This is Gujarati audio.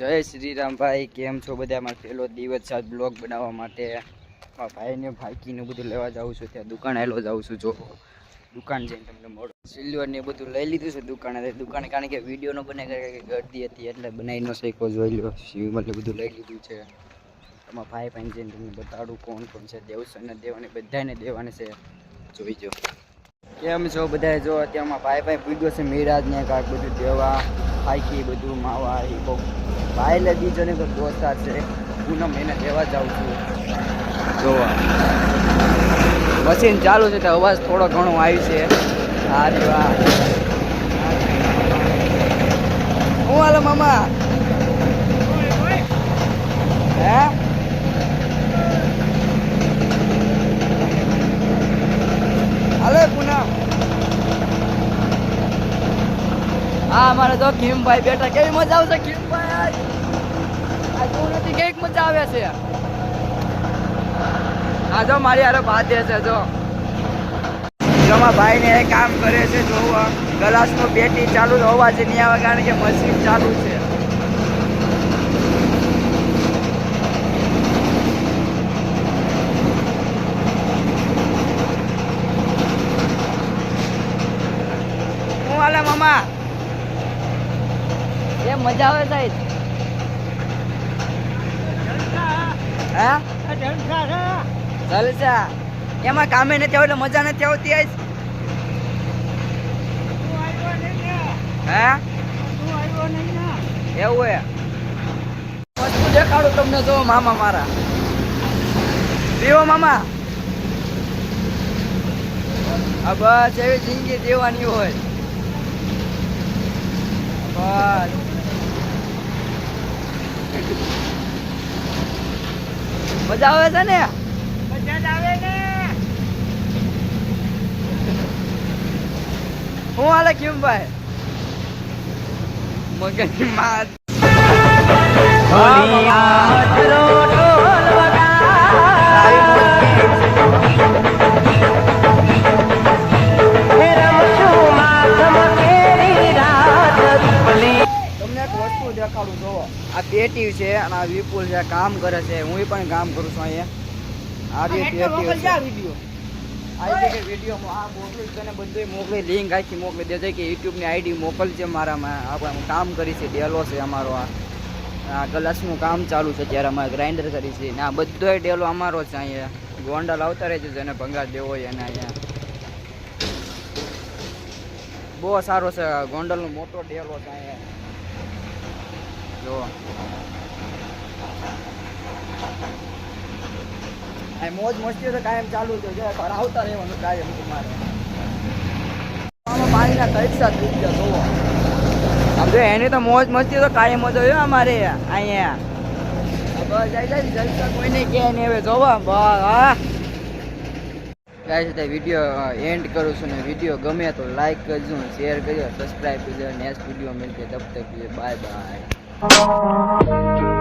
જય શ્રી ભાઈ કેમ છો બધા મારો પહેલો દિવસ સાત બ્લોગ બનાવવા માટે. ભાઈને ભાઈકીને બધું લેવા જાઉં છું, ત્યાં દુકાન આવેલો જાઉં છું જો દુકાન જઈને તમને મળો. સિલ્વર ને બધું લઈ લીધું છે દુકાને. દુકાને કારણ કે વીડિયો નો બને કે ગરદી હતી, એટલે બનાવી નો શેકો જોઈ લો એટલે બધું લઈ લીધું છે. તમારા ભાઈ ભાઈ જઈને તમને બતાડું કોણ કોણ છે દેવસરને દેવાને બધાને દેવાને છે. જોઈ જો કેમ છો બધા જો, અત્યારમાં ભાઈ ભાઈ પૂગ્યો છે, મિરાજ ને કાંક બધું દેવા. ફાઈકી બધું, માવા, એ બહુ. ભાઈ લે બીજો ને તો દોસ્તાર છે. પૂનમ એને લેવા જાઉં છું. જોવા. મશીન ચાલુ છે તો અવાજ થોડો ઘણો આવી છે. હારી વાહ હું હાલો મામા હે હાલો પૂનમ હા અમારે તો ખીમભાઈ બેઠા. કેવી મજા આવશે ખીમભાઈ આ તું નથી કેવી મજા આવે છે? આ જો, મારી હારે બાધે છે, જો. જોમાં ભાઈ ને કામ કરે છે, જોવા. ગ્લાસનું પેટી ચાલુ અવાજ નહીં આવે, કારણ કે મશીન ચાલુ છે. મામા? એ મજા આવે સાહેબ. એમાં કામે નથી આવે મજા નથી આવતી આજ. દેખાડું તમને, જો મામા મારા. જીવો મામા. આ બસ એવી જિંદગી જીવવાની હોય. બસ. મજા આવે છે ને? હું હાલે કેમ ભાઈ મગજ તમને એક વસ્તુ દેખાડું જોવો. આ પેટીવ છે અને આ વિપુલ છે કામ કરે છે. હું પણ કામ કરું છું અહીંયા. આ જે પેટી છે. આ રીતે વીડિયો આ મોકલી તને બધું મોકલી લિંક આખી મોકલી દેજે કે યુટ્યુબની આઈડી મોકલજે મારામાં. આપણે કામ કરી છે ડેલો છે અમારો આ. આ ગ્લાસનું કામ ચાલુ છે ત્યારે અમારે ગ્રાઇન્ડર કરી છે. ને આ બધો ડેલો અમારો છે અહીંયા. ગોંડલ આવતા રહેજો જેને ભંગાર દેવો હોય એને અહીંયા. બહુ સારો છે ગોંડલનો મોટો ડેલો છે અહીંયા. જો મોજ મસ્તી તો કાયમ ચાલુ છે જો આવતા રહેવાનું કાયમ તમારે. અહીંયા. બસ, જાય જાય જલસા કોઈને કહે ને હવે જોવા બસ, હા. ગાઈસ તે વીડિયો એન્ડ કરું છું ને વીડિયો ગમે તો લાઈક કરજો શેર કરજો. સબસ્ક્રાઇબ કરજો નેક્સ્ટ વીડિયો મળશે તબ તક, બાય બાય. Thank you.